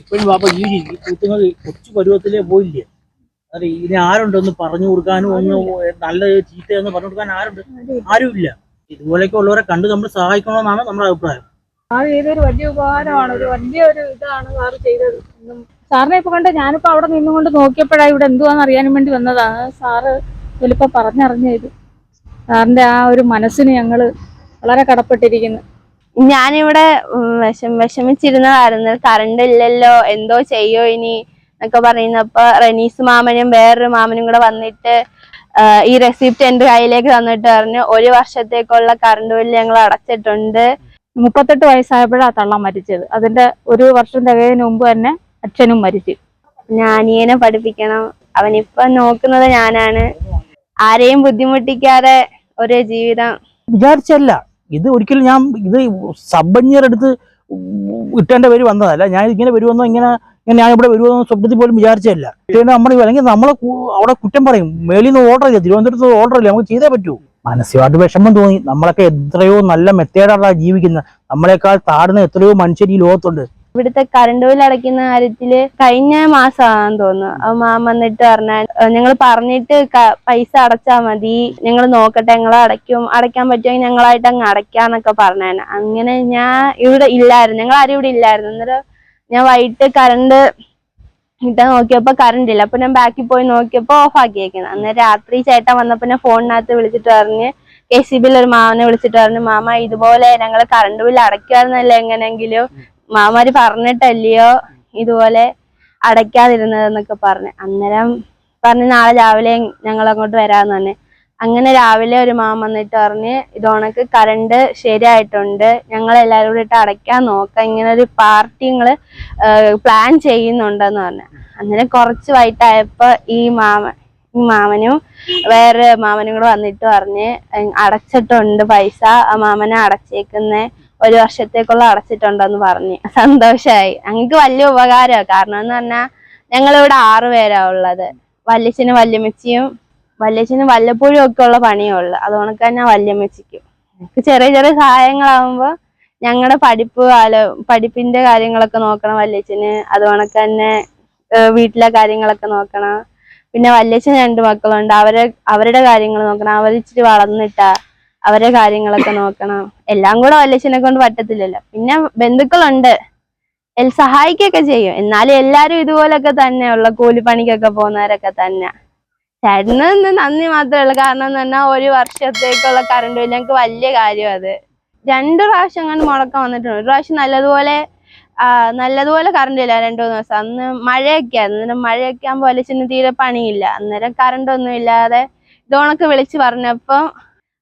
ഇപ്പോഴും പാപ്പ ഈ കുത്തുങ്ങൾ കൊച്ചു പരുവത്തിലേ പോയില്ലേ? അതെ ഇതിനെ ആരുണ്ടെന്ന് പറഞ്ഞു കൊടുക്കാനും ഒന്ന് നല്ല ചീത്തയെന്ന് പറഞ്ഞു കൊടുക്കാൻ ആരുണ്ട്? ആരുമില്ല. ഇതുപോലെയൊക്കെ ഉള്ളവരെ കണ്ട് നമ്മൾ സഹായിക്കണമെന്നാണ് നമ്മുടെ അഭിപ്രായം. സാറ് ചെയ്തൊരു വലിയ ഉപകാരമാണ് ഒരു വലിയ ഒരു ഇതാണ് സാറ് ചെയ്തത്. സാറിനെ ഇപ്പൊ കണ്ട ഞാനിപ്പോ അവിടെ നിന്നുകൊണ്ട് നോക്കിയപ്പോഴാണ് ഇവിടെ എന്തുവാന്ന് അറിയാനും വേണ്ടി വന്നതാണ്. സാറ് ഇതിലിപ്പോ പറഞ്ഞറിഞ്ഞത്. സാറിന്റെ ആ ഒരു മനസ്സിന് ഞങ്ങൾ വളരെ കടപ്പെട്ടിരിക്കുന്നു. ഞാനിവിടെ വിഷം വിഷമിച്ചിരുന്നതായിരുന്നു. കറണ്ട് ഇല്ലല്ലോ എന്തോ ചെയ്യോ ഇനി എന്നൊക്കെ പറയുന്നപ്പോ റനീസ് മാമനും വേറൊരു മാമനും കൂടെ വന്നിട്ട് ഈ റെസിപ്റ്റ് എന്റെ കയ്യിലേക്ക് തന്നിട്ട് പറഞ്ഞു ഒരു വർഷത്തേക്കുള്ള കറണ്ട് ബില്ല് ഞങ്ങൾ അടച്ചിട്ടുണ്ട്. മുപ്പത്തെട്ട് വയസ്സായപ്പോഴാണ് തള്ളം മരിച്ചത്. അതിന്റെ ഒരു വർഷം തികയതിനു മുമ്പ് തന്നെ അച്ഛനും മരിച്ചു. ഞാനിയനെ പഠിപ്പിക്കണം. അവനിപ്പൊ നോക്കുന്നത് ഞാനാണ്. ആരെയും ബുദ്ധിമുട്ടിക്കാതെ ഒരു ജീവിതം. വിചാരിച്ചല്ല. ഇത് ഒരിക്കലും ഞാൻ ഇത് സബ് എഞ്ചിനീയർ എടുത്ത് ഇട്ടേണ്ട പേര് വന്നതല്ല. ഞാൻ ഇങ്ങനെ വരുമെന്നോ ഇങ്ങനെ ഞാൻ ഇവിടെ വരുമെന്നോ സ്വപ്നത്തിൽ പോലും വിചാരിച്ചല്ല നമ്മൾ അല്ലെങ്കിൽ നമ്മൾ അവിടെ കുറ്റം പറയും. മേളിൽ നിന്ന് ഓർഡർ ഇല്ല. തിരുവനന്തപുരത്ത് ഓർഡർ ഇല്ല. നമുക്ക് ചെയ്തേ പറ്റൂ. മാനസികമായിട്ട് വിഷമം തോന്നി. നമ്മളൊക്കെ എത്രയോ നല്ല മെത്തേഡാണ് ജീവിക്കുന്നത്. നമ്മളെക്കാൾ താഴ്ന്ന എത്രയോ മനുഷ്യർ ഈ ലോകത്തുണ്ട്. ഇവിടുത്തെ കറണ്ട് ബില്ല് അടയ്ക്കുന്ന കാര്യത്തിൽ കഴിഞ്ഞ മാസമാണെന്ന് തോന്നുന്നു. മാം വന്നിട്ട് പറഞ്ഞാൽ ഞങ്ങൾ പറഞ്ഞിട്ട് പൈസ അടച്ചാ മതി. ഞങ്ങൾ നോക്കട്ടെ ഞങ്ങൾ അടയ്ക്കും അടയ്ക്കാൻ പറ്റുമെങ്കിൽ ഞങ്ങളായിട്ട് അങ്ങ് അടയ്ക്കാന്നൊക്കെ പറഞ്ഞേനെ. അങ്ങനെ ഞാൻ ഇവിടെ ഇല്ലായിരുന്നു. ഞങ്ങൾ ആരും ഇവിടെ ഇല്ലായിരുന്നു. അന്നേരം ഞാൻ വൈകിട്ട് കറണ്ട് കിട്ടാൻ നോക്കിയപ്പോ കറണ്ട് ഇല്ല. അപ്പൊ ഞാൻ ബാക്കിൽ പോയി നോക്കിയപ്പോ ഓഫ് ആക്കിയേക്കുന്നത് അന്ന് രാത്രി ചേട്ടൻ വന്നപ്പോ ഞാൻ ഫോണിനകത്ത് വിളിച്ചിട്ട് പറഞ്ഞ് കെ സി ബിയിൽ ഒരു മാമനെ വിളിച്ചിട്ട് പറഞ്ഞു മാമ ഇതുപോലെ ഞങ്ങൾ കറണ്ട് ബില്ല് അടയ്ക്കുവായിരുന്നല്ലേ എങ്ങനെങ്കിലും മാമാര് പറഞ്ഞിട്ടല്ലയോ ഇതുപോലെ അടയ്ക്കാതിരുന്നതെന്നൊക്കെ പറഞ്ഞു. അന്നേരം പറഞ്ഞ് നാളെ രാവിലെ ഞങ്ങൾ അങ്ങോട്ട് വരാന്ന് തന്നെ അങ്ങനെ രാവിലെ ഒരു മാം വന്നിട്ട് പറഞ്ഞ് ഇതോണക്ക് കറണ്ട് ശരിയായിട്ടുണ്ട്. ഞങ്ങൾ എല്ലാവരും കൂടി ഇട്ട് അടയ്ക്കാൻ നോക്കാം. ഇങ്ങനെ ഒരു പാർട്ടി നിങ്ങൾ പ്ലാൻ ചെയ്യുന്നുണ്ടെന്ന് പറഞ്ഞു. അങ്ങനെ കുറച്ച് വൈകിട്ടായപ്പോ ഈ മാമ ഈ മാമനും വേറെ മാമനും കൂടെ വന്നിട്ട് പറഞ്ഞ് അടച്ചിട്ടുണ്ട് പൈസ. ആ മാമനെ അടച്ചേക്കുന്നേ. ഒരു വർഷത്തേക്കുള്ള അടച്ചിട്ടുണ്ടെന്ന് പറഞ്ഞ്. സന്തോഷമായി ഞങ്ങൾക്ക് വലിയ ഉപകാരമാണ് കാരണം എന്ന് പറഞ്ഞാൽ ഞങ്ങളിവിടെ ആറു പേരാ ഉള്ളത്. വല്യച്ഛനും വല്യമ്മച്ചിയും വല്യച്ഛനും വല്ലപ്പോഴും ഒക്കെ ഉള്ള പണിയേ ഉള്ളു. അതുകൊണ്ട് തന്നെ വല്യമ്മച്ചിക്കും. ഞങ്ങൾക്ക് ചെറിയ ചെറിയ സഹായങ്ങളാവുമ്പോ ഞങ്ങളുടെ പഠിപ്പ് പഠിപ്പിന്റെ കാര്യങ്ങളൊക്കെ നോക്കണം വല്യച്ഛന്. അതുകൊണ്ട് തന്നെ വീട്ടിലെ കാര്യങ്ങളൊക്കെ നോക്കണം. പിന്നെ വല്യച്ഛൻ രണ്ട് മക്കളുണ്ട്. അവരെ അവരുടെ കാര്യങ്ങൾ നോക്കണം. അവർ ഇച്ചിരി വളർന്നിട്ടാ അവരെ കാര്യങ്ങളൊക്കെ നോക്കണം. എല്ലാം കൂടെ വല്യച്ഛനെ കൊണ്ട് പറ്റത്തില്ലല്ലോ. പിന്നെ ബന്ധുക്കളുണ്ട്. സഹായിക്കൊക്കെ ചെയ്യും. എന്നാലും എല്ലാരും ഇതുപോലൊക്കെ തന്നെയുള്ള കൂലിപ്പണിക്കൊക്കെ പോകുന്നവരൊക്കെ തന്നെ. ചേട്ടന് നന്ദി മാത്രമേ ഉള്ളൂ. കാരണം എന്ന് പറഞ്ഞാൽ ഒരു വർഷത്തേക്കുള്ള കറണ്ട് ബില്ല് ഞങ്ങൾക്ക് വലിയ കാര്യം അത്. രണ്ട് പ്രാവശ്യം അങ്ങനെ മുടക്കം വന്നിട്ടുണ്ട്. ഒരു പ്രാവശ്യം നല്ലതുപോലെ നല്ലതുപോലെ കറണ്ട് ഇല്ല. രണ്ടു മൂന്ന് ദിവസം. അന്ന് മഴയൊക്കെ അന്നേരം മഴയൊക്കെ ആകുമ്പോൾ വലിച്ചിന് തീരെ പണിയില്ല. അന്നേരം കറണ്ട് ഒന്നും ഇല്ലാതെ ഇതോണക്ക് വിളിച്ച് പറഞ്ഞപ്പം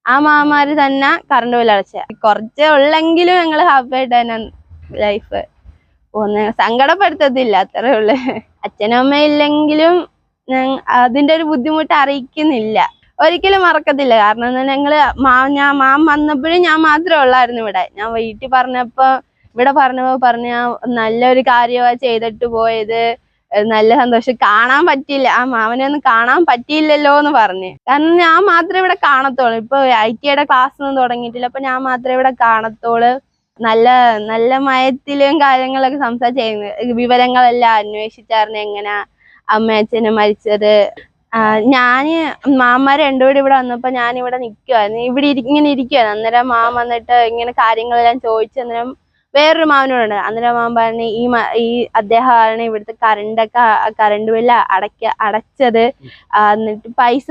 ആ മാമാര് തന്നെ കറണ്ട് ബില്ല് അടച്ച. കുറച്ചേ ഉള്ളെങ്കിലും ഞങ്ങൾ ഹാപ്പി ആയിട്ട് തന്നെ ലൈഫ് ഒന്ന് സങ്കടപ്പെടുത്തത്തില്ല അത്രേ ഉള്ളു. അച്ഛനും അമ്മയും ഇല്ലെങ്കിലും അതിന്റെ ഒരു ബുദ്ധിമുട്ട് അറിയിക്കുന്നില്ല. ഒരിക്കലും മറക്കത്തില്ല. കാരണം എന്താ ഞങ്ങൾ മാ ഞാൻ മാം വന്നപ്പോഴും ഞാൻ മാത്രമേ ഉള്ളായിരുന്നു ഇവിടെ. ഞാൻ വീട്ടിൽ പറഞ്ഞപ്പോ ഇവിടെ പറഞ്ഞപ്പോ പറഞ്ഞ നല്ലൊരു കാര്യമാ ചെയ്തിട്ട് പോയത്. നല്ല സന്തോഷം. കാണാൻ പറ്റിയില്ല. ആ മാമനെ ഒന്നും കാണാൻ പറ്റിയില്ലല്ലോ എന്ന് പറഞ്ഞ്. കാരണം ഞാൻ മാത്രമേ ഇവിടെ കാണത്തോളൂ ഇപ്പൊ ഐ ടിയുടെ ക്ലാസ് ഒന്നും തുടങ്ങിയിട്ടില്ല. അപ്പൊ ഞാൻ മാത്രമേ ഇവിടെ കാണത്തുള്ളൂ. നല്ല നല്ല മയത്തിലും കാര്യങ്ങളൊക്കെ സംസാരിച്ചു വിവരങ്ങളെല്ലാം അന്വേഷിച്ചായിരുന്നു എങ്ങനെ അമ്മയച്ഛനെ മരിച്ചത്. ആ, ഞാൻ മാമാര് രണ്ടുപേരും ഇവിടെ വന്നപ്പോ ഞാൻ ഇവിടെ നിക്കുവായിരുന്നു ഇവിടെ ഇങ്ങനെ ഇരിക്കുവായിരുന്നു അന്നേരം മാം വന്നിട്ട് ഇങ്ങനെ കാര്യങ്ങളെല്ലാം ചോദിച്ചു അന്നേരം വേറൊരു മാമനോടുണ്ട്. അന്നേരം മാമൻ പറഞ്ഞു ഈ ഈ അദ്ദേഹമാണ് ഇവിടുത്തെ കറണ്ടൊക്കെ കറണ്ട് ബില്ല് അടയ്ക്ക അടച്ചത് എന്നിട്ട് പൈസ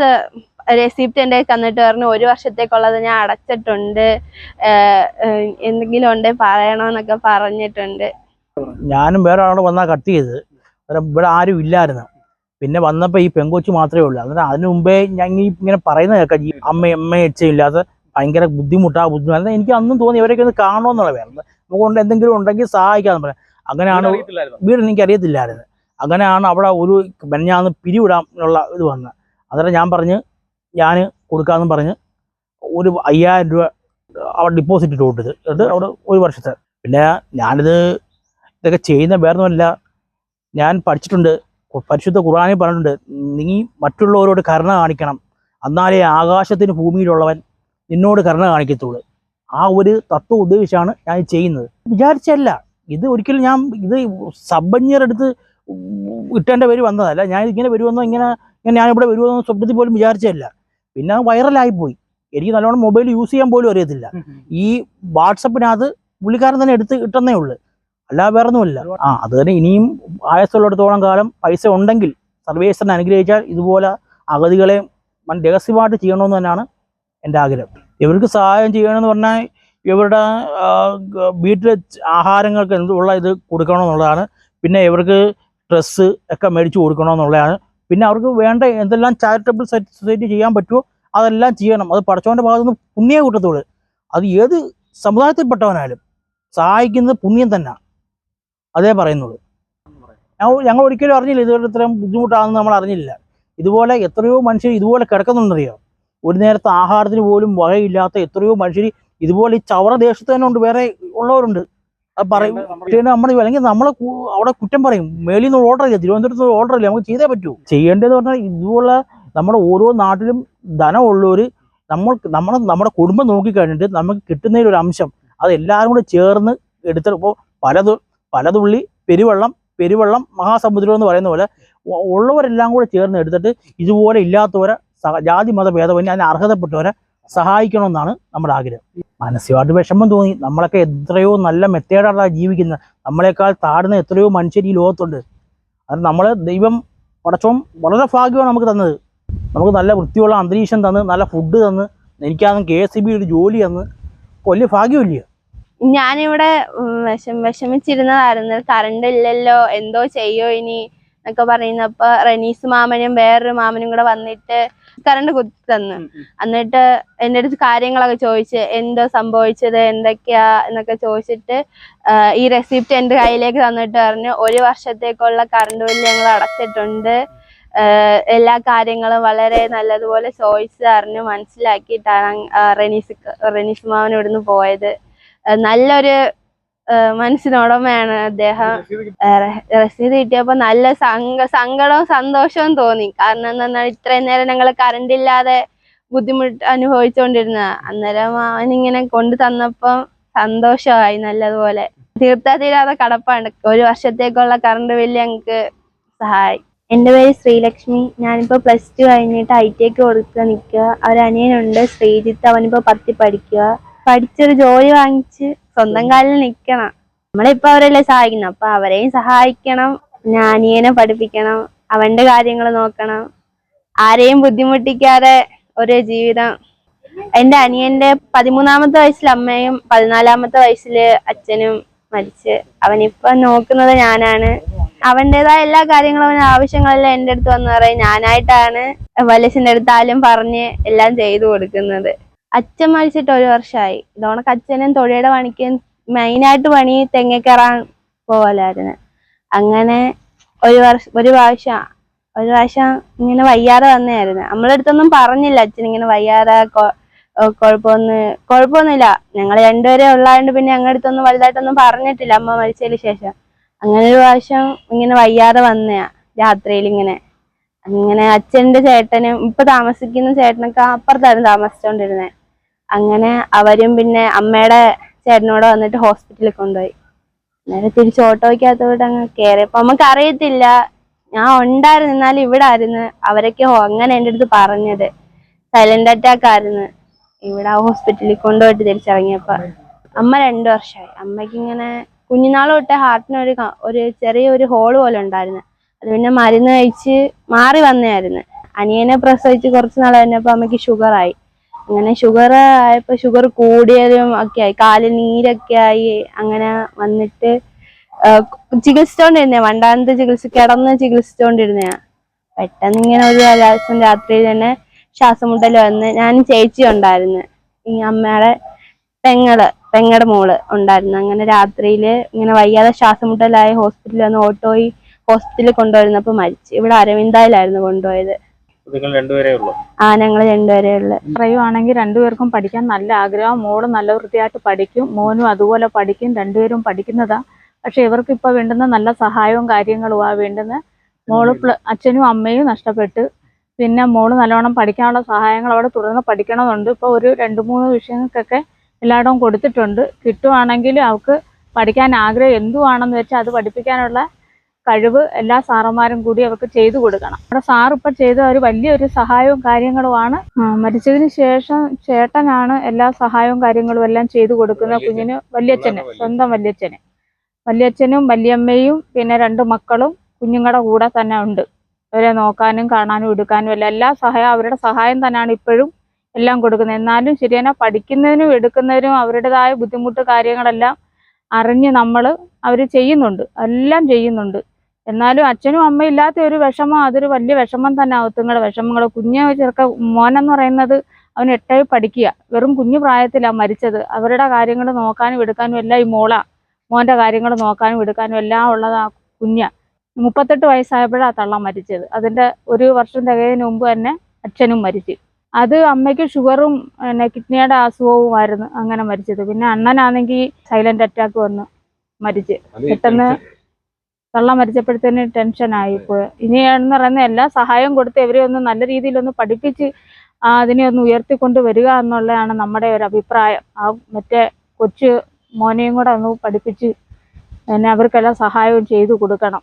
റെസിപ്റ്റ് എന്റെ തന്നിട്ട് പറഞ്ഞു ഒരു വർഷത്തേക്കുള്ളത് ഞാൻ അടച്ചിട്ടുണ്ട്. എന്തെങ്കിലും ഉണ്ടെങ്കിൽ പറയണമെന്നൊക്കെ പറഞ്ഞിട്ടുണ്ട്. ഞാനും വേറെ ആളോട് വന്നാൽ കട്ട് ചെയ്ത് ഇവിടെ ആരും ഇല്ലായിരുന്നു. പിന്നെ വന്നപ്പോൾ ഈ പെങ്കൊച്ചു മാത്രമേ ഉള്ളൂ. അന്നേരം അതിനു മുമ്പേ ഞാൻ ഈ ഇങ്ങനെ പറയുന്ന കേൾക്കാം. ഈ അമ്മയും അമ്മയും അച്ഛയും ഇല്ലാത്ത ഭയങ്കര ബുദ്ധിമുട്ടാ ബുദ്ധിമുട്ട്. എനിക്ക് അന്നും തോന്നി ഇവരൊക്കെ ഒന്ന് കാണണമെന്നുള്ള വേണം നമുക്ക് എന്തെങ്കിലും ഉണ്ടെങ്കിൽ സഹായിക്കാന്ന് പറയാം. അങ്ങനെയാണ് വീട് എനിക്ക് അറിയത്തില്ലായിരുന്നു അങ്ങനെയാണ് അവിടെ ഒരു മെനഞ്ഞാന്ന് പിരിവിടാനുള്ള ഇത് വന്നത്. അന്നേരം ഞാൻ പറഞ്ഞ് ഞാൻ കൊടുക്കാമെന്ന് പറഞ്ഞ് ഒരു അയ്യായിരം രൂപ അവിടെ ഡിപ്പോസിറ്റ് ഇട്ട് കൊടുത്തത്. എന്നിട്ട് അവിടെ ഒരു വർഷത്തെ. പിന്നെ ഞാനിത് ഇതൊക്കെ ചെയ്യുന്ന വേറൊന്നുമല്ല. ഞാൻ പഠിച്ചിട്ടുണ്ട്. പരിശുദ്ധ ഖുർആനിൽ പറഞ്ഞിട്ടുണ്ട് നീ മറ്റുള്ളവരോട് കരുണ കാണിക്കണം. എന്നാലേ ആകാശത്തിന് ഭൂമിയിലുള്ളവൻ നിന്നോട് കരുണ കാണിക്കത്തുള്ളൂ. ആ ഒരു തത്വം ഉദ്ദേശിച്ചാണ് ഞാൻ ചെയ്യുന്നത്. വിചാരിച്ചല്ല ഇത് ഒരിക്കലും ഞാൻ ഇത് സബ് എടുത്ത് ഇട്ടേണ്ട പേര് വന്നതല്ല. ഞാൻ ഇങ്ങനെ വരുമെന്നോ ഇങ്ങനെ ഇങ്ങനെ ഞാൻ ഇവിടെ വരുമെന്നോ സ്വപ്നത്തിൽ പോലും വിചാരിച്ചതല്ല. പിന്നെ വൈറലായി പോയി എനിക്ക് നല്ലോണം മൊബൈൽ യൂസ് ചെയ്യാൻ പോലും അറിയത്തില്ല. ഈ വാട്സപ്പിനകത്ത് പുള്ളിക്കാരൻ തന്നെ എടുത്ത് ഇട്ടെന്നേ ഉള്ളു. അല്ലാതെ വേറെ ഒന്നുമില്ല ആ അത് തന്നെ ഇനിയും ആയസമുള്ളിടത്തോളം കാലം പൈസ ഉണ്ടെങ്കിൽ സർവേശ്വരനെ അനുഗ്രഹിച്ചാൽ ഇതുപോലെ അഗതികളെ രഹസ്യമായിട്ട് ചെയ്യണമെന്ന് തന്നെയാണ് എന്റെ ആഗ്രഹം. ഇവർക്ക് സഹായം ചെയ്യണമെന്ന് പറഞ്ഞാൽ ഇവരുടെ വീട്ടിലെ ആഹാരങ്ങൾക്ക് എന്തുള്ള ഇത് കൊടുക്കണമെന്നുള്ളതാണ്. പിന്നെ ഇവർക്ക് ഡ്രസ്സ് ഒക്കെ മേടിച്ച് കൊടുക്കണമെന്നുള്ളതാണ്. പിന്നെ അവർക്ക് വേണ്ട എന്തെല്ലാം ചാരിറ്റബിൾ സൊസൈറ്റി ചെയ്യാൻ പറ്റുമോ അതെല്ലാം ചെയ്യണം. അത് പഠിച്ചവന്റെ ഭാഗത്ത് നിന്ന് പുണ്യ കൂട്ടത്തോട്. അത് ഏത് സമുദായത്തിൽപ്പെട്ടവനായാലും സഹായിക്കുന്നത് പുണ്യം തന്നെ. അതേ പറയുന്നുള്ളൂ. ഞങ്ങൾ ഒരിക്കലും അറിഞ്ഞില്ല ഇതുപോലെ ഇത്രയും ബുദ്ധിമുട്ടാണെന്ന് നമ്മൾ അറിഞ്ഞില്ല. ഇതുപോലെ എത്രയോ മനുഷ്യർ ഇതുപോലെ കിടക്കുന്നുണ്ടറിയോ ഒരു നേരത്തെ ആഹാരത്തിന് പോലും വകയില്ലാത്ത എത്രയോ മനുഷ്യർ ഇതുപോലെ ഈ ചവറ ദേശത്ത് തന്നെ ഉണ്ട് വേറെ ഉള്ളവരുണ്ട്. അത് പറയും നമ്മൾ അല്ലെങ്കിൽ നമ്മളെ അവിടെ കുറ്റം പറയും. മേളിൽ നിന്ന് ഓർഡർ ഇല്ല തിരുവനന്തപുരത്ത് ഓർഡർ ഇല്ല നമുക്ക് ചെയ്തേ പറ്റൂ. ചെയ്യേണ്ടതെന്ന് പറഞ്ഞാൽ ഇതുപോലെ നമ്മുടെ ഓരോ നാട്ടിലും ധനമുള്ളവർ നമ്മൾ നമ്മുടെ നമ്മുടെ കുടുംബം നോക്കിക്കഴിഞ്ഞിട്ട് നമുക്ക് കിട്ടുന്നതിൽ ഒരു അംശം. അത് എല്ലാവരും കൂടെ ചേർന്ന് എടുത്തപ്പോൾ പലതു പലതുള്ളി പെരുവെള്ളം പെരുവെള്ളം മഹാസമുദ്രം എന്ന് പറയുന്ന പോലെ ഉള്ളവരെല്ലാം കൂടെ ചേർന്ന് എടുത്തിട്ട് ഇതുപോലെ ഇല്ലാത്തവരെ ജാതി മത ഭേദമന്യേ അതിന് അർഹതപ്പെട്ടവരെ സഹായിക്കണമെന്നാണ് നമ്മുടെ ആഗ്രഹം. മാനസികമായിട്ട് വിഷമം തോന്നി. നമ്മളൊക്കെ എത്രയോ നല്ല മെത്തേഡാണ് ജീവിക്കുന്നത്. നമ്മളെക്കാൾ താഴ്ന്ന എത്രയോ മനുഷ്യർ ഈ ലോകത്തുണ്ട്. അത് നമ്മൾ ദൈവം പടച്ചവും വളരെ ഭാഗ്യമാണ് നമുക്ക് തന്നത്. നമുക്ക് നല്ല വൃത്തിയുള്ള അന്തരീക്ഷം തന്ന് നല്ല ഫുഡ് തന്ന് എനിക്കാണെങ്കിൽ കെ എസ് ബി ഒരു ജോലി തന്ന്. വലിയ ഭാഗ്യമില്ല. ഞാനിവിടെ വിഷം വിഷമിച്ചിരുന്നതായിരുന്നു. കറണ്ട് ഇല്ലല്ലോ എന്തോ ചെയ്യോ ഇനി എന്നൊക്കെ പറയുന്നപ്പോ റനീസ് മാമനും വേറൊരു മാമനും കൂടെ വന്നിട്ട് കറണ്ട് കുത്തി തന്നു എന്നിട്ട് എന്റെ അടുത്ത് കാര്യങ്ങളൊക്കെ ചോദിച്ച് എന്തോ സംഭവിച്ചത് എന്തൊക്കെയാ എന്നൊക്കെ ചോദിച്ചിട്ട് ഈ റെസിപ്റ്റ് എന്റെ കയ്യിലേക്ക് തന്നിട്ട് പറഞ്ഞു ഒരു വർഷത്തേക്കുള്ള കറണ്ട് ബില്ല് ഞങ്ങൾ അടച്ചിട്ടുണ്ട്. എല്ലാ കാര്യങ്ങളും വളരെ നല്ലതുപോലെ ചോദിച്ച് അറിഞ്ഞ് മനസ്സിലാക്കിയിട്ടാണ് റെനീസ് റെനീസ് മാവൻ ഇവിടുന്ന് പോയത്. നല്ലൊരു ആ, വേണം അദ്ദേഹം. രസീത് കിട്ടിയപ്പോ നല്ല സങ്ക സങ്കടവും സന്തോഷവും തോന്നി. കാരണം എന്താ ഇത്രയും നേരം ഞങ്ങൾ കറണ്ട് ഇല്ലാതെ ബുദ്ധിമുട്ട് അനുഭവിച്ചുകൊണ്ടിരുന്ന അന്നേരം അവനിങ്ങനെ കൊണ്ടു തന്നപ്പം സന്തോഷമായി നല്ലതുപോലെ. തീർത്താ തീരാതെ കടപ്പാണ്. ഒരു വർഷത്തേക്കുള്ള കറണ്ട് ബില്ല് ഞങ്ങൾക്ക് സഹായി. എന്റെ പേര് ശ്രീലക്ഷ്മി. ഞാനിപ്പോൾ പ്ലസ് ടു കഴിഞ്ഞിട്ട് ഐ ടി ഐക്ക് കൊടുക്കുക നിൽക്കുക. അവരനിയനുണ്ട് ശ്രീജിത്ത്. അവനിപ്പോൾ പത്തി പഠിക്കുക. പഠിച്ചൊരു ജോലി വാങ്ങിച്ച് സ്വന്തം കാലിൽ നിൽക്കണം നമ്മളിപ്പോ അവരല്ലേ സഹായിക്കുന്നത് അപ്പൊ അവരെയും സഹായിക്കണം ഞാനിയനെ പഠിപ്പിക്കണം അവന്റെ കാര്യങ്ങൾ നോക്കണം. ആരെയും ബുദ്ധിമുട്ടിക്കാതെ ഒരു ജീവിതം. എന്റെ അനിയന്റെ പതിമൂന്നാമത്തെ വയസ്സിൽ അമ്മയും പതിനാലാമത്തെ വയസ്സിൽ അച്ഛനും മരിച്ച് അവനിപ്പൊ നോക്കുന്നത് ഞാനാണ്. അവന്റെതായ എല്ലാ കാര്യങ്ങളും അവന് ആവശ്യങ്ങളെല്ലാം എന്റെ അടുത്ത് വന്ന് പറയും. ഞാനായിട്ടാണ് വലസിന്റെ അടുത്താലും പറഞ്ഞ് എല്ലാം ചെയ്തു കൊടുക്കുന്നത്. അച്ഛൻ മരിച്ചിട്ട് ഒരു വർഷമായി ഇതോണക്ക് അച്ഛനും തൊഴിയുടെ പണിക്ക് മെയിനായിട്ട് പണി തെങ്ങ കയറാൻ അങ്ങനെ ഒരു വർഷം ഒരു പ്രാവശ്യം ഒരു പ്രാവശ്യം ഇങ്ങനെ വയ്യാതെ വന്നായിരുന്നു നമ്മളെ അടുത്തൊന്നും പറഞ്ഞില്ല അച്ഛൻ ഇങ്ങനെ വയ്യാതെ കുഴപ്പമൊന്നും കുഴപ്പമൊന്നുമില്ല ഞങ്ങൾ രണ്ടുപേരെ ഉള്ളതുകൊണ്ട് പിന്നെ ഞങ്ങളുടെ അടുത്തൊന്നും വലുതായിട്ടൊന്നും പറഞ്ഞിട്ടില്ല അമ്മ മരിച്ചതിന് ശേഷം. അങ്ങനെ ഒരു പ്രാവശ്യം ഇങ്ങനെ വയ്യാതെ വന്നയാ രാത്രിയിൽ ഇങ്ങനെ അങ്ങനെ അച്ഛന്റെ ചേട്ടനും ഇപ്പൊ താമസിക്കുന്ന ചേട്ടനൊക്കെ അപ്പുറത്തായിരുന്നു താമസിച്ചോണ്ടിരുന്നത് അങ്ങനെ അവരും പിന്നെ അമ്മയുടെ ചേട്ടനോട് വന്നിട്ട് ഹോസ്പിറ്റലിൽ കൊണ്ടുപോയി. അന്നേരം തിരിച്ച് ഓട്ടോയ്ക്കകത്തോട്ട് അങ്ങ് കയറിയപ്പോ നമുക്ക് അറിയത്തില്ല. ഞാൻ ഉണ്ടായിരുന്നു എന്നാലും ഇവിടെ ആയിരുന്നു. അവരൊക്കെ അങ്ങനെ എന്റെ അടുത്ത് പറഞ്ഞത്. സൈലന്റ് അറ്റാക്ക് ആയിരുന്നു. ഇവിടെ ഹോസ്പിറ്റലിൽ കൊണ്ടുപോയിട്ട് തിരിച്ചിറങ്ങിയപ്പോ. അമ്മ രണ്ടു വർഷമായി. അമ്മയ്ക്ക് ഇങ്ങനെ കുഞ്ഞുനാൾ തൊട്ടേ ഹാർട്ടിന് ഒരു ചെറിയ ഒരു ഹോൾ പോലെ ഉണ്ടായിരുന്നു. അത് പിന്നെ മരുന്ന് കഴിച്ച് മാറി വന്നായിരുന്നു അനിയനെ പ്രസവിച്ച് കുറച്ച് നാൾ അമ്മയ്ക്ക് ഷുഗർ ആയി. അങ്ങനെ ഷുഗർ ആയപ്പോ ഷുഗർ കൂടിയതും ഒക്കെ ആയി. കാൽ നീരൊക്കെ ആയി. അങ്ങനെ വന്നിട്ട് ചികിത്സിച്ചോണ്ടിരുന്ന ചികിത്സിച്ചോണ്ടിരുന്നേ വണ്ടാനത്തെ ചികിത്സ കിടന്ന് ചികിത്സിച്ചോണ്ടിരുന്നയാ. പെട്ടെന്ന് ഇങ്ങനെ ഒരു ദിവസം രാത്രി തന്നെ ശ്വാസം മുട്ടൽ വന്ന് ഞാൻ ചേച്ചി ഉണ്ടായിരുന്നു. ഈ അമ്മയുടെ പെങ്ങൾ പെങ്ങടെ മോൾ ഉണ്ടായിരുന്നു. അങ്ങനെ രാത്രിയിൽ ഇങ്ങനെ വയ്യാതെ ശ്വാസം മുട്ടലായി ഹോസ്പിറ്റലിൽ വന്ന് ഓട്ടോയി ഹോസ്പിറ്റലിൽ കൊണ്ടുവരുന്നപ്പോ മരിച്ചു. ഇവിടെ അരവിന്ദയിലായിരുന്നു കൊണ്ടുപോയത്. നിങ്ങൾ രണ്ടുപേരേ ഉള്ളൂ. ആ ഞങ്ങൾ രണ്ടുപേരേ ഉള്ളു. പറയുവാണെങ്കിൽ രണ്ടുപേർക്കും പഠിക്കാൻ നല്ല ആഗ്രഹം. മോൾ നല്ല വൃത്തിയായിട്ട് പഠിക്കും മോനും അതുപോലെ പഠിക്കും രണ്ടുപേരും പഠിക്കുന്നതാ. പക്ഷെ ഇവർക്ക് ഇപ്പൊ വേണ്ടുന്ന നല്ല സഹായവും കാര്യങ്ങളും ആ വേണ്ടുന്ന. മോൾ അച്ഛനും അമ്മയും നഷ്ടപ്പെട്ടു പിന്നെ മോൾ നല്ലോണം പഠിക്കാനുള്ള സഹായങ്ങൾ അവിടെ തുടർന്ന് പഠിക്കണമെന്നുണ്ട്. ഇപ്പോൾ ഒരു രണ്ട് മൂന്ന് വിഷയങ്ങൾക്കൊക്കെ എല്ലായിടവും കൊടുത്തിട്ടുണ്ട്. കിട്ടുവാണെങ്കിൽ അവൾക്ക് പഠിക്കാൻ ആഗ്രഹം എന്തുവാണെന്ന് വെച്ചാൽ അത് പഠിപ്പിക്കാനുള്ള കഴിവ് എല്ലാ സാറന്മാരും കൂടി അവർക്ക് ചെയ്തു കൊടുക്കണം. അവിടെ സാറിപ്പം ചെയ്ത ഒരു വലിയൊരു സഹായവും കാര്യങ്ങളുമാണ്. മരിച്ചതിന് ശേഷം ചേട്ടനാണ് എല്ലാ സഹായവും കാര്യങ്ങളും എല്ലാം ചെയ്തു കൊടുക്കുന്നത് കുഞ്ഞിന് വല്യച്ഛന് സ്വന്തം വല്യച്ഛന്. വല്യച്ഛനും വല്യമ്മയും പിന്നെ രണ്ട് മക്കളും കുഞ്ഞുങ്ങളുടെ കൂടെ തന്നെ ഉണ്ട്. അവരെ നോക്കാനും കാണാനും എടുക്കാനും എല്ലാം. എല്ലാ സഹായം അവരുടെ സഹായം തന്നെയാണ് ഇപ്പോഴും എല്ലാം കൊടുക്കുന്നത്. എന്നാലും ശരിയാണ് പഠിക്കുന്നതിനും എടുക്കുന്നതിനും അവരുടേതായ ബുദ്ധിമുട്ട് കാര്യങ്ങളെല്ലാം അറിഞ്ഞ് നമ്മൾ അവർ ചെയ്യുന്നുണ്ട്. എല്ലാം ചെയ്യുന്നുണ്ട്. എന്നാലും അച്ഛനും അമ്മയും ഇല്ലാത്ത ഒരു വിഷമം അതൊരു വലിയ വിഷമം തന്നെ അവത്തുങ്ങളുടെ വിഷമങ്ങൾ കുഞ്ഞ് ചെറുക്ക മോനെന്ന് പറയുന്നത് അവൻ എട്ടായി പഠിക്കുക. വെറും കുഞ്ഞു പ്രായത്തിലാണ് മരിച്ചത്. അവരുടെ കാര്യങ്ങൾ നോക്കാനും എടുക്കാനും എല്ലാം ഈ മോള. മോന്റെ കാര്യങ്ങൾ നോക്കാനും എടുക്കാനും എല്ലാം ഉള്ളത് ആ കുഞ്ഞ. മുപ്പത്തെട്ട് വയസ്സായപ്പോഴാണ് തള്ള മരിച്ചത്. അതിന്റെ ഒരു വർഷം തികയതിന് മുമ്പ് തന്നെ അച്ഛനും മരിച്ചു. അത് അമ്മയ്ക്ക് ഷുഗറും പിന്നെ കിഡ്നിയുടെ അസുഖവുമായിരുന്നു അങ്ങനെ മരിച്ചത്. പിന്നെ അണ്ണനാണെങ്കിൽ സൈലന്റ് അറ്റാക്ക് വന്ന് മരിച്ച്. പെട്ടെന്ന് തള്ള മരിച്ചപ്പോഴത്തേന് ടെൻഷനായി പോയി എന്ന് പറയുന്ന എല്ലാ സഹായവും കൊടുത്ത് ഇവരെ ഒന്ന് നല്ല രീതിയിലൊന്ന് പഠിപ്പിച്ച് അതിനെ ഒന്ന് ഉയർത്തിക്കൊണ്ട് വരിക എന്നുള്ളതാണ് നമ്മുടെ ഒരു അഭിപ്രായം. ആ മറ്റേ കൊച്ചു മോനെയും കൂടെ ഒന്ന് പഠിപ്പിച്ച് പിന്നെ അവർക്കെല്ലാം സഹായവും ചെയ്തു കൊടുക്കണം.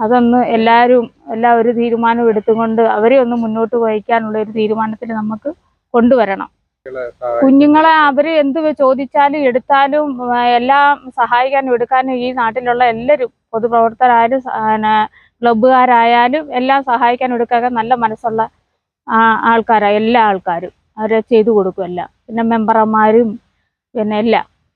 അതൊന്ന് എല്ലാവരും എല്ലാ ഒരു തീരുമാനം എടുത്തുകൊണ്ട് അവരെ ഒന്ന് മുന്നോട്ട് വഹിക്കാനുള്ള ഒരു തീരുമാനത്തിൽ നമുക്ക് കൊണ്ടുവരണം. കുഞ്ഞുങ്ങളെ അവർ എന്ത് ചോദിച്ചാലും എടുത്താലും എല്ലാം സഹായിക്കാനും എടുക്കാനും ഈ നാട്ടിലുള്ള എല്ലാവരും പൊതുപ്രവർത്തകരായാലും ക്ലബ്ബുകാരായാലും എല്ലാം സഹായിക്കാനും എടുക്കാനൊക്കെ നല്ല മനസ്സുള്ള ആൾക്കാരാണ് ആൾക്കാരാ എല്ലാ ആൾക്കാരും. അവരെ ചെയ്തു കൊടുക്കും എല്ലാം. പിന്നെ മെമ്പർമാരും പിന്നെ എല്ലാം.